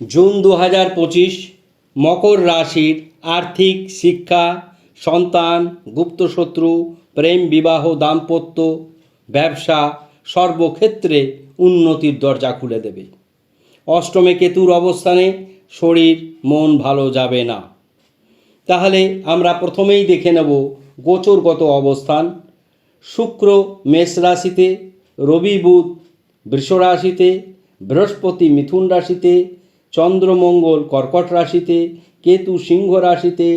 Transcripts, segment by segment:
June দু হাজার পঁচিশ, মকর রাশির আর্থিক শিক্ষা, সন্তান, গুপ্তশত্রু, প্রেম, বিবাহ, দাম্পত্য, ব্যবসা সর্বক্ষেত্রে উন্নতির দরজা খুলে দেবে। অষ্টমে কেতুর অবস্থানে শরীর, মন ভালো যাবে না। তাহলে আমরা প্রথমেই দেখে নেব গোচরগত অবস্থান। শুক্র মেষ রাশিতে, রবি বুধ বৃষ রাশিতে, বৃহস্পতি মিথুন রাশিতে চন্দ্রমঙ্গল কর্কট রাশিতে, কেতু সিংহ রাশিতে,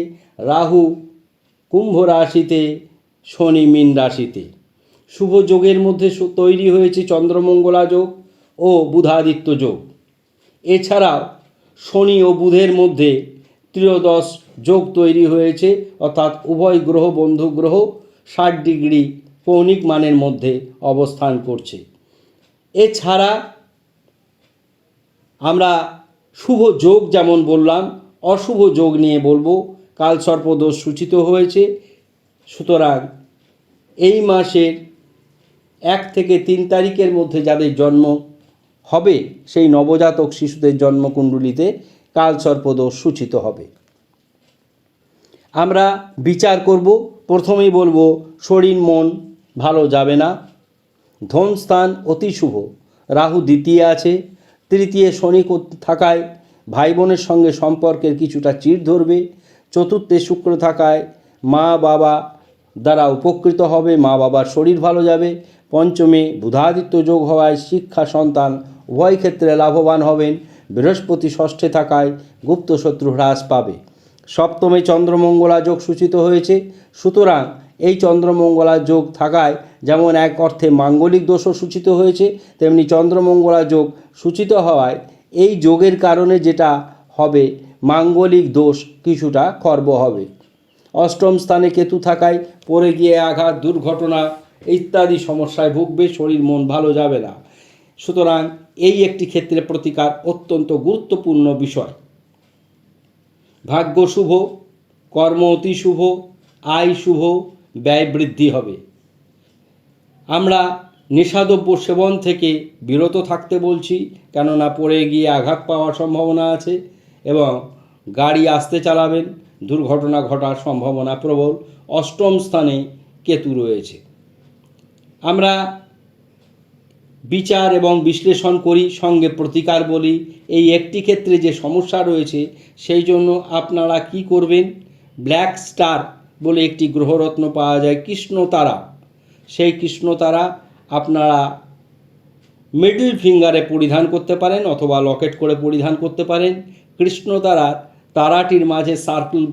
রাহু কুম্ভ রাশিতে, শনি মীন রাশিতে। শুভ যোগের মধ্যে তৈরি হয়েছে চন্দ্রমঙ্গলা যোগ ও বুধাদিত্য যোগ। এছাড়াও শনি ও বুধের মধ্যে ত্রয়োদশ যোগ তৈরি হয়েছে, অর্থাৎ উভয় গ্রহ, বন্ধু গ্রহ ষাট ডিগ্রি কৌণিক মানের মধ্যে অবস্থান করছে। এছাড়া আমরা শুভ যোগ যেমন বললাম, অশুভ যোগ নিয়ে বলব, কাল সর্পদোষ সূচিত হয়েছে। সুতরাং এই মাসের এক থেকে তিন তারিখের মধ্যে যাদের জন্ম হবে, সেই নবজাতক শিশুদের জন্মকুণ্ডলিতে কাল সর্পদোষ সূচিত হবে। আমরা বিচার করব, প্রথমেই বলব, শরীর মন ভালো যাবে না ধন স্থান অতি শুভ, রাহু দ্বিতীয় আছে তৃতীয় শনি থাকায় ভাই বোনের সঙ্গে সম্পর্কের কিছুটা চির ধরবে। চতুর্থে শুক্র থাকায় মা বাবা দ্বারা উপকৃত হবে, মা বাবার শরীর ভালো যাবে। পঞ্চমে বুধাদিত্য যোগ হওয়ায় শিক্ষা সন্তান উভয় ক্ষেত্রে লাভবান হবেন। বৃহস্পতি ষষ্ঠে থাকায় গুপ্ত শত্রু হ্রাস পাবে। সপ্তমে চন্দ্রমঙ্গলা যোগ সূচিত হয়েছে। সুতরাং এই চন্দ্রমঙ্গলা যোগ থাকায় যেমন এক অর্থে মাঙ্গলিক দোষও সূচিত হয়েছে, তেমনি চন্দ্রমঙ্গলা যোগ সূচিত হওয়ায় এই যোগের কারণে যেটা হবে, মাঙ্গলিক দোষ কিছুটা খর্ব হবে। অষ্টম স্থানে কেতু থাকায় পড়ে গিয়ে আঘাত, দুর্ঘটনা ইত্যাদি সমস্যায় ভুগবে, শরীর, মন ভালো যাবে না। সুতরাং এই একটি ক্ষেত্রে প্রতিকার অত্যন্ত গুরুত্বপূর্ণ বিষয়। ভাগ্য শুভ, কর্ম অতি শুভ, আয় শুভ ব্যয় বৃদ্ধি হবে। আমরা নেশাদ্রব্য সেবন থেকে বিরত থাকতে বলছি, কেননা পড়ে গিয়ে আঘাত পাওয়ার সম্ভাবনা আছে এবং গাড়ি আসতে চালাবেন, দুর্ঘটনা ঘটার সম্ভাবনা প্রবল। অষ্টম স্থানে কেতু রয়েছে। আমরা বিচার এবং বিশ্লেষণ করি, সঙ্গে প্রতিকার বলি। এই একটি ক্ষেত্রে যে সমস্যা রয়েছে, সেই জন্য আপনারা কি করবেন? ব্ল্যাক স্টার বলে একটি গ্রহরত্ন পাওয়া যায় কৃষ্ণ তারা। সেই কৃষ্ণ তারা আপনারা মিডল ফিঙ্গারে পরিধান করতে পারেন অথবা লকেট করে পরিধান করতে পারেন। কৃষ্ণ তারার তারাটির মাঝে সার্কেল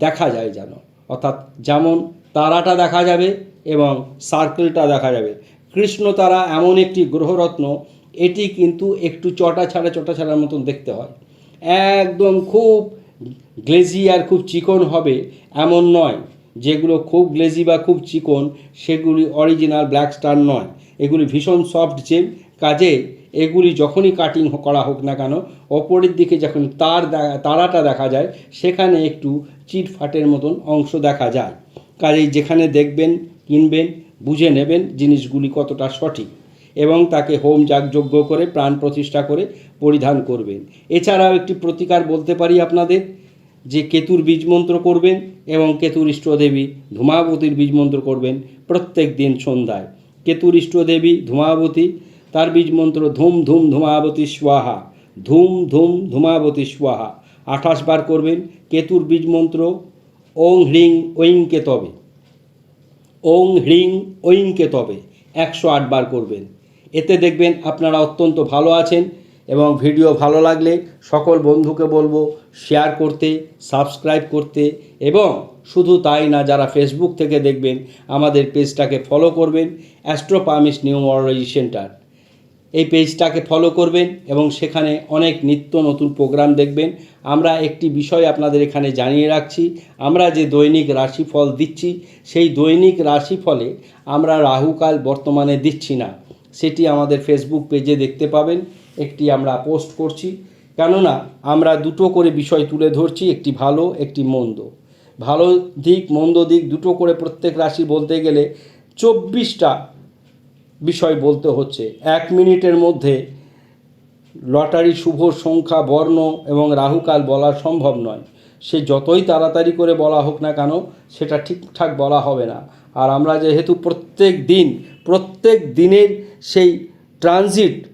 দেখা যায় যেন। অর্থাৎ যেমন তারাটা দেখা যাবে এবং সার্কেলটা দেখা যাবে। কৃষ্ণ তারা এমন একটি গ্রহরত্ন, এটি কিন্তু একটু চটা ছাড়া চটা ছাড়ার মতন দেখতে হয়। একদম খুব গ্লেজি আর খুব চিকন হবে এমন নয়, যেগুলো খুব গ্লেজি বা খুব চিকন, সেগুলি অরিজিনাল ব্ল্যাক স্টার নয়। এগুলি ভীষণ সফট জেম কাজে এগুলি যখনই কাটিং করা হোক না কেন, ওপরের দিকে যখন তার তারাটা দেখা যায়, সেখানে একটু চিটফাটের মতন অংশ দেখা যায়। কাজেই যেখানে দেখবেন, কিনবেন, বুঝে নেবেন জিনিসগুলি কতটা সঠিক। এবং তাকে হোম যাগযজ্ঞ করে, প্রাণ প্রতিষ্ঠা করে পরিধান করবেন। এছাড়াও একটি প্রতিকার বলতে পারি আপনাদের, যে কেতুর বীজ মন্ত্র করবেন এবং কেতুর ইষ্টদেবী ধূমাবতীর বীজ মন্ত্র করবেন প্রত্যেক দিন সন্ধ্যায়। কেতুর ইষ্টদেবী ধূমাবতী, তার বীজ মন্ত্র ধুম ধুম ধূমাবতী স্বাহা, ধুম ধুম ধূমাবতী স্বাহা। আঠাশ বার করবেন, কেতুর বীজ মন্ত্র ওং হ্রিং ঐং কেতবে ওং হ্রিং ঐংকে তবে। একশো আটবার করবেন। এতে দেখবেন আপনারা অত্যন্ত ভালো আছেন এবং ভিডিও ভালো লাগলে সকল বন্ধুকে বলব শেয়ার করতে সাবস্ক্রাইব করতে এবং শুধু তাই না যারা ফেসবুক থেকে দেখবেন আমাদের পেজটাকে ফলো করবেন অ্যাস্ট্রোপামিস নিউমোলজি সেন্টার এই পেজটাকে ফলো করবেন এবং সেখানে অনেক নিত্য নতুন প্রোগ্রাম দেখবেন। আমরা একটি বিষয় আপনাদের এখানে জানিয়ে রাখছি, আমরা যে দৈনিক রাশিফল দিচ্ছি, সেই দৈনিক রাশিফলে আমরা রাহুকাল বর্তমানে দিচ্ছি না। সেটি আমাদের ফেসবুক পেজে দেখতে পাবেন। একটি আমরা পোস্ট করছি। কেননা, আমরা দুটো করে বিষয় তুলে ধরছি, একটি ভালো, একটি মন্দ। ভালো দিক, মন্দ দিক দুটো করে প্রত্যেক রাশি বলতে গেলে চব্বিশটা বিষয় বলতে হচ্ছে। এক মিনিটের মধ্যে লটারি, শুভ সংখ্যা, বর্ণ এবং রাহুকাল বলা সম্ভব নয়। সে যতই তাড়াতাড়ি করে বলা হোক না কেন, সেটা ঠিকঠাক বলা হবে না। আর আমরা যেহেতু প্রত্যেক দিন, প্রত্যেক দিনের সেই ট্রানজিট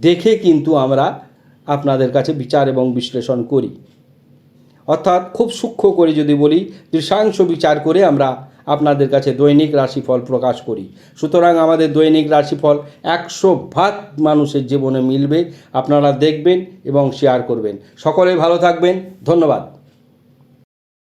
দেখে কিন্তু আমরা আপনাদের কাছে বিচার এবং বিশ্লেষণ করি। অর্থাৎ খুব সূক্ষ্ম করে যদি বলি দৃশ্যাংশ বিচার করে আমরা আপনাদের কাছে দৈনিক রাশিফল প্রকাশ করি। সুতরাং আমাদের দৈনিক রাশিফল একশো ভাগ মানুষের জীবনে মিলবে। আপনারা দেখবেন এবং শেয়ার করবেন। সকলে ভালো থাকবেন। ধন্যবাদ।